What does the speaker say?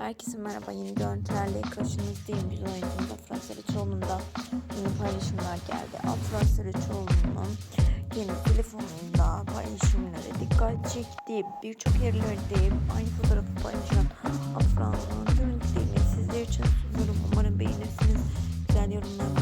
Herkese merhaba yeni görüntülerle karşınızdayım. Biz oyuncumda Fransa Reçoğlu'nda yeni paylaşımlar geldi. Fransa Reçoğlu'nun yeni telefonunda paylaşımlara dikkat çekti. Birçok yerlerde aynı fotoğrafı paylaşan Afra'nın görüntülerini sizler için sunuyorum. Umarım beğenirsiniz. Güzel yorumlar